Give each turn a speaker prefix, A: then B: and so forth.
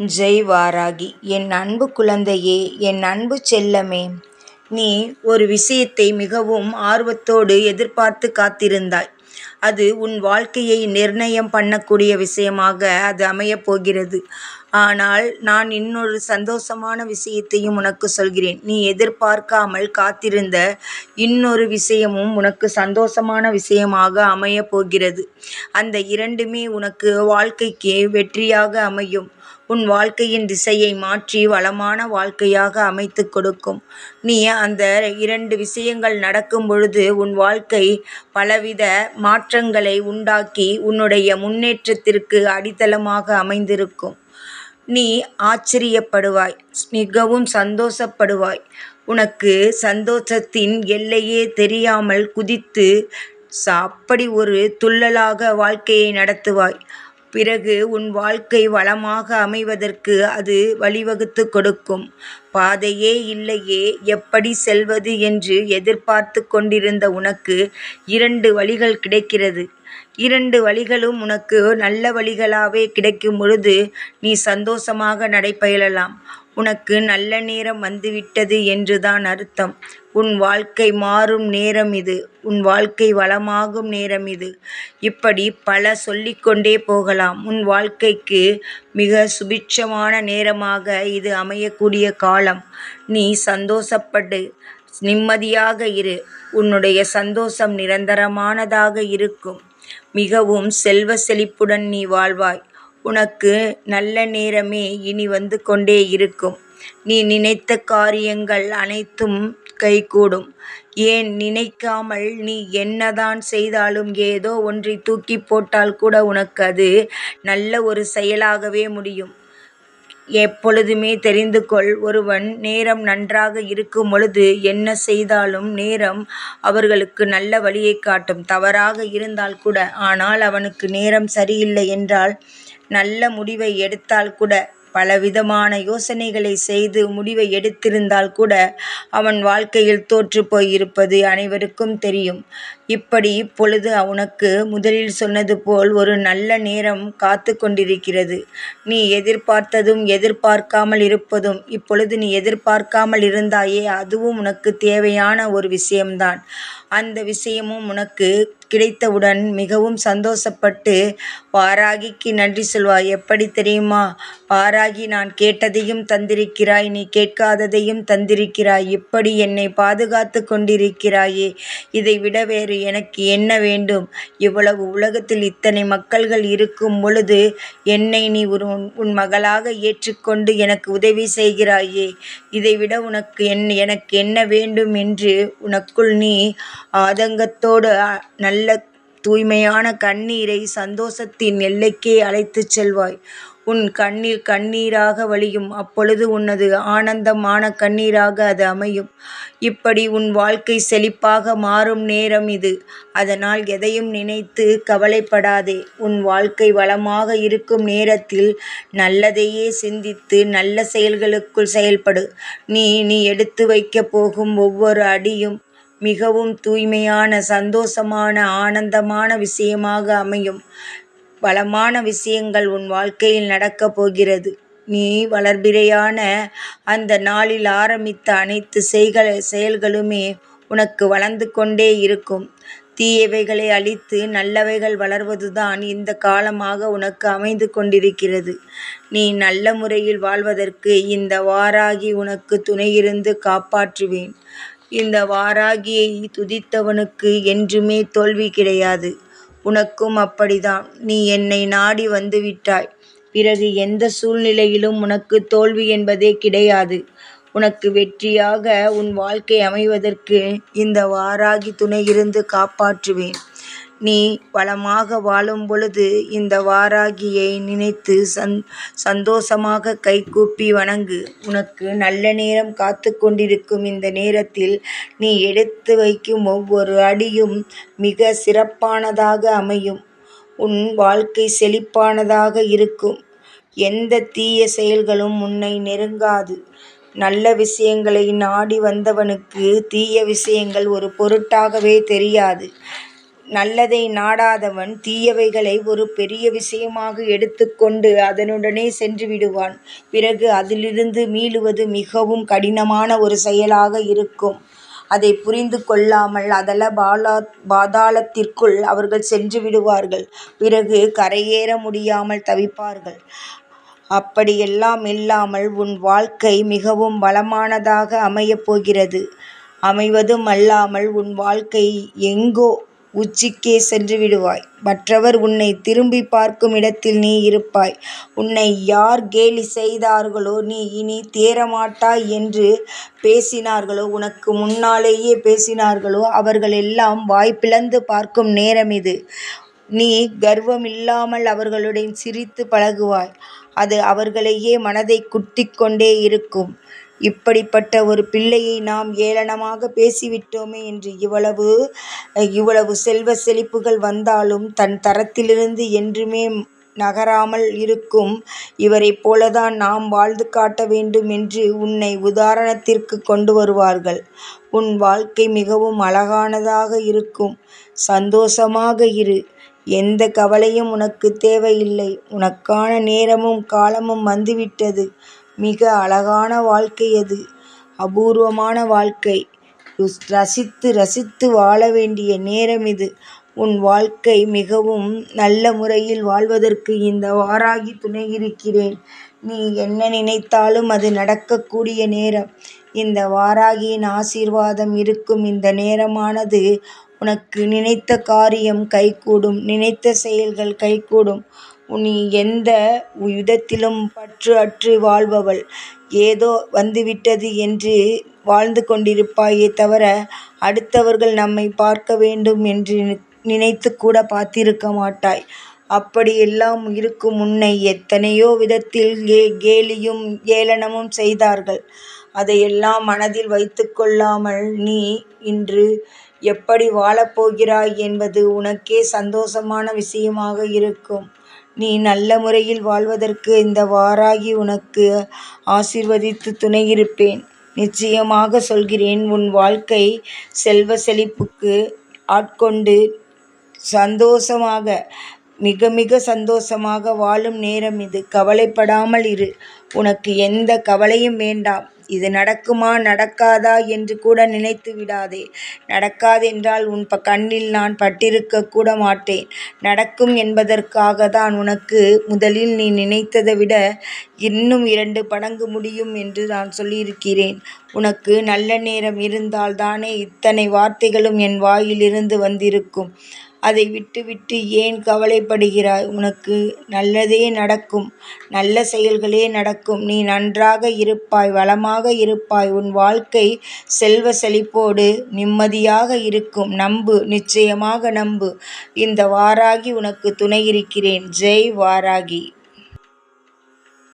A: ஜெய் வாராகி என் அன்பு குழந்தையே என் அன்பு செல்லமே நீ ஒரு விஷயத்தை மிகவும் ஆர்வத்தோடு எதிர்பார்த்து காத்திருந்தாய். அது உன் வாழ்க்கையை நிர்ணயம் பண்ணக்கூடிய விஷயமாக அது அமையப் போகிறது. ஆனால் நான் இன்னொரு சந்தோஷமான விஷயத்தையும் உனக்கு சொல்கிறேன். நீ எதிர்பார்க்காமல் காத்திருந்த இன்னொரு விஷயமும் உனக்கு சந்தோஷமான விஷயமாக அமையப் போகிறது. அந்த இரண்டுமே உனக்கு வாழ்க்கைக்கு வெற்றியாக அமையும். உன் வாழ்க்கையின் திசையை மாற்றி வளமான வாழ்க்கையாக அமைத்து கொடுக்கும். நீ அந்த இரண்டு விஷயங்கள் நடக்கும் பொழுது உன் வாழ்க்கை பலவித மாற்றங்களை உண்டாக்கி உன்னுடைய முன்னேற்றத்திற்கு அடித்தளமாக அமைந்திருக்கும். நீ ஆச்சரியப்படுவாய் மிகவும் சந்தோஷப்படுவாய். உனக்கு சந்தோஷத்தின் எல்லையே தெரியாமல் குதித்து அப்படி ஒரு துள்ளலாக வாழ்க்கையை நடத்துவாய். பிறகு உன் வாழ்க்கை வளமாக அமைவதற்கு அது வழிவகுத்து கொடுக்கும். பாதையே இல்லையே எப்படி செல்வது என்று எதிர்பார்த்து கொண்டிருந்த உனக்கு இரண்டு வழிகள் கிடைக்கிறது. இரண்டு வழிகளும் உனக்கு நல்ல வழிகளாகவே கிடைக்கும் பொழுது நீ சந்தோஷமாக நடைபயிலலாம். உனக்கு நல்ல நேரம் வந்துவிட்டது என்றுதான் அர்த்தம். உன் வாழ்க்கை மாறும் நேரம் இது. உன் வாழ்க்கை வளமாகும் நேரம் இது. இப்படி பல சொல்லிக்கொண்டே போகலாம். உன் வாழ்க்கைக்கு மிக சுபிட்சமான நேரமாக இது அமையக்கூடிய காலம். நீ சந்தோஷப்படு. நிம்மதியாக இரு. உன்னுடைய சந்தோஷம் நிரந்தரமானதாக இருக்கும். மிகவும் செல்வ செழிப்புடன் நீ வாழ்வாய். உனக்கு நல்ல நேரமே இனி வந்து கொண்டே இருக்கும். நீ நினைத்த காரியங்கள் அனைத்தும் கைகூடும். ஏன் நினைக்காமல் நீ என்னதான் செய்தாலும் ஏதோ ஒன்றை தூக்கி போட்டால் கூட உனக்கு அது நல்ல ஒரு செயலாகவே முடியும். எப்பொழுதுமே தெரிந்து கொள் ஒருவன் நேரம் நன்றாக இருக்கும் பொழுது என்ன செய்தாலும் நேரம் அவர்களுக்கு நல்ல வழியை காட்டும். தவறாக இருந்தால் கூட ஆனால் அவனுக்கு நேரம் சரியில்லை என்றால் நல்ல முடிவை எடுத்தால் கூட பலவிதமான யோசனைகளை செய்து முடிவை எடுத்திருந்தால் கூட அவன் வாழ்க்கையில் தோற்று போயிருப்பது அனைவருக்கும் தெரியும். இப்படி இப்பொழுது உனக்கு முதலில் சொன்னது போல் ஒரு நல்ல நேரம் காத்து கொண்டிருக்கிறது நீ எதிர்பார்த்ததும் எதிர்பார்க்காமல் இருப்பதும் இப்பொழுது நீ எதிர்பார்க்காமல் இருந்தாயே அதுவும் உனக்கு தேவையான ஒரு விஷயம்தான். அந்த விஷயமும் உனக்கு கிடைத்தவுடன் மிகவும் சந்தோஷப்பட்டு பாராகிக்கு நன்றி சொல்வாய். எப்படி தெரியுமா? பாராகி நான் கேட்டதையும் தந்திருக்கிறாய் நீ கேட்காததையும் தந்திருக்கிறாய். இப்படி என்னை பாதுகாத்து கொண்டிருக்கிறாயே இதை விட வேறு எனக்கு என்ன வேண்டும்? இவ்வளவு உலகத்தில் இத்தனை மக்கள்கள் இருக்கும் பொழுது என்னை நீ ஒரு உன் மகளாக ஏற்றுக்கொண்டு எனக்கு உதவி செய்கிறாயே. இதைவிட உனக்கு என் எனக்கு என்ன வேண்டும் என்று உனக்குள் நீ ஆதங்கத்தோடு நல்ல தூய்மையான கண்ணீரை சந்தோஷத்தின் எல்லைக்கே அழைத்துச் செல்வாய். உன் கண்ணீர் கண்ணீராக வழியும் அப்பொழுது உனது ஆனந்தமான கண்ணீராக அது அமையும். இப்படி உன் வாழ்க்கை செழிப்பாக மாறும் நேரம் இது. அதனால் எதையும் நினைத்து கவலைப்படாதே. உன் வாழ்க்கை வளமாக இருக்கும் நேரத்தில் நல்லதையே சிந்தித்து நல்ல செயல்களுக்குள் செயல்படு. நீ நீ எடுத்து வைக்கப் போகும் ஒவ்வொரு அடியும் மிகவும் தூய்மையான சந்தோஷமான ஆனந்தமான விஷயமாக அமையும். வளமான விஷயங்கள் உன் வாழ்க்கையில் நடக்கப் போகிறது. நீ வளர்பிறையான அந்த நாளில் ஆரம்பித்த அனைத்து செய்கள் செயல்களுமே உனக்கு வளர்ந்து கொண்டே இருக்கும். தீயவைகளை அழித்து நல்லவைகள் வளர்வதுதான் இந்த காலமாக உனக்கு அமைந்து கொண்டிருக்கிறது. நீ நல்ல முறையில் வாழ்வதற்கு இந்த வாராகி உனக்கு துணையிருந்து காப்பாற்றுவேன். இந்த வாராகியை துதித்தவனுக்கு என்றுமே தோல்வி கிடையாது. உனக்கும் அப்படிதான். நீ என்னை நாடி வந்துவிட்டாய். பிறகு எந்த சூழ்நிலையிலும் உனக்கு தோல்வி என்பதே கிடையாது. உனக்கு வெற்றியாக உன் வாழ்க்கை அமைவதற்கு இந்த வாராகி துணையிருந்து காப்பாற்றுவேன். நீ வளமாக வாழும் பொழுது இந்த வாராகியை நினைத்து சந் சந்தோஷமாக கைகூப்பி வணங்கு. உனக்கு நல்ல நேரம் காத்து கொண்டிருக்கும் இந்த நேரத்தில் நீ எடுத்து வைக்கும் ஒவ்வொரு அடியும் மிக சிறப்பானதாக அமையும். உன் வாழ்க்கை செழிப்பானதாக இருக்கும். எந்த தீய செயல்களும் உன்னை நெருங்காது. நல்ல விஷயங்களை நாடி வந்தவனுக்கு தீய விஷயங்கள் ஒரு பொருட்டாகவே தெரியாது. நல்லதை நாடாதவன் தீயவைகளை ஒரு பெரிய விஷயமாக எடுத்துக்கொண்டு அதனுடனே சென்று விடுவான். பிறகு அதிலிருந்து மீளுவது மிகவும் கடினமான ஒரு செயலாக இருக்கும். அதை புரிந்து கொள்ளாமல் அதல பாதாளத்திற்குள் அவர்கள் சென்று விடுவார்கள். பிறகு கரையேற முடியாமல் தவிப்பார்கள். அப்படியெல்லாம் இல்லாமல் உன் வாழ்க்கை மிகவும் வளமானதாக அமையப் போகிறது. அமைவதும் அல்லாமல் உன் வாழ்க்கை எங்கோ உச்சிக்கே சென்று விடுவாய் மற்றவர் உன்னை திரும்பிப் பார்க்கும் இடத்தில் நீ இருப்பாய். உன்னை யார் கேலி செய்தார்களோ நீ இனி தேறமாட்டாய் என்று பேசினார்களோ உனக்கு முன்னாலேயே பேசினார்களோ அவர்களெல்லாம் வாய்ப்பிழந்து பார்க்கும் நேரம் இது நீ கர்வமில்லாமல் அவர்களுடன் சிரித்து பழகுவாய். அது அவர்களையே மனதைக் குத்திக் கொண்டே இருக்கும். இப்படிப்பட்ட ஒரு பிள்ளையை நாம் ஏளனமாக பேசிவிட்டோமே என்று இவ்வளவு இவ்வளவு செல்வ செழிப்புகள் வந்தாலும் தன் தரத்திலிருந்து என்றுமே நகராமல் இருக்கும் இவரைப் போலதான் நாம் வாழ்ந்து காட்ட வேண்டும் என்று உன்னை உதாரணத்திற்குக் கொண்டு வருவார்கள். உன் வாழ்க்கை மிகவும் அழகானதாக இருக்கும். சந்தோஷமாக இரு. எந்த கவலையும் உனக்கு தேவையில்லை. உனக்கான நேரமும் காலமும் வந்துவிட்டது. மிக அழகான வாழ்க்கை அது. அபூர்வமான வாழ்க்கை. ரசித்து ரசித்து வாழ வேண்டிய நேரம் இது. உன் வாழ்க்கை மிகவும் நல்ல முறையில் வாழ்வதற்கு இந்த வாராகி துணை இருக்கிறேன் நீ என்ன நினைத்தாலும் அது நடக்கக்கூடிய நேரம். இந்த வாராகியின் ஆசீர்வாதம் இருக்கும் இந்த நேரமானது உனக்கு நினைத்த காரியம் கைகூடும். நினைத்த செயல்கள் கைகூடும். நீ எந்த விதத்திலும் பற்று அற்று வாழ்பவள். ஏதோ வந்துவிட்டது என்று வாழ்ந்து கொண்டிருப்பாயே தவிர அடுத்தவர்கள் நம்மை பார்க்க வேண்டும் என்று நினைத்துக்கூடப் பார்த்திருக்க மாட்டாய். அப்படியெல்லாம் இருக்கும் உன்னை எத்தனையோ விதத்தில் கேலியும் ஏளனமும் செய்தார்கள். அதையெல்லாம் மனதில் வைத்து கொள்ளாமல் நீ இன்று எப்படி வாழப்போகிறாய் என்பது உனக்கே சந்தோஷமான விஷயமாக இருக்கும். நீ நல்ல முறையில் வாழ்வதற்கு இந்த வாராகி உனக்கு ஆசிர்வதித்து துணையிருப்பேன். நிச்சயமாக சொல்கிறேன் உன் வாழ்க்கை செல்வ செழிப்புக்கு ஆட்கொண்டு சந்தோஷமாக மிக மிக சந்தோஷமாக வாழும் நேரம் இது. கவலைப்படாமல் இரு. உனக்கு எந்த கவலையும் வேண்டாம். இது நடக்குமா நடக்காதா என்று கூட நினைத்து விடாதே. நடக்காதென்றால் உன் கண்ணில் நான் பட்டிருக்க கூட மாட்டேன். நடக்கும் என்பதற்காகத்தான் உனக்கு முதலில் நீ நினைத்ததை விட இன்னும் இரண்டு மடங்கு முடியும் என்று நான் சொல்லியிருக்கிறேன். உனக்கு நல்ல நேரம் இருந்தால் தானே இத்தனை வார்த்தைகளும் என் வாயிலிருந்து வந்திருக்கும். அதை விட்டுவிட்டு ஏன் கவலைப்படுகிறாய்? உனக்கு நல்லதே நடக்கும். நல்ல செயல்களே நடக்கும். நீ நன்றாக இருப்பாய். வளமாக இருப்பாய். உன் வாழ்க்கை செல்வச் செழிப்போடு நிம்மதியாக இருக்கும். நம்பு. நிச்சயமாக நம்பு. இந்த வாராகி உனக்கு துணை இருக்கிறேன் ஜெய் வாராகி.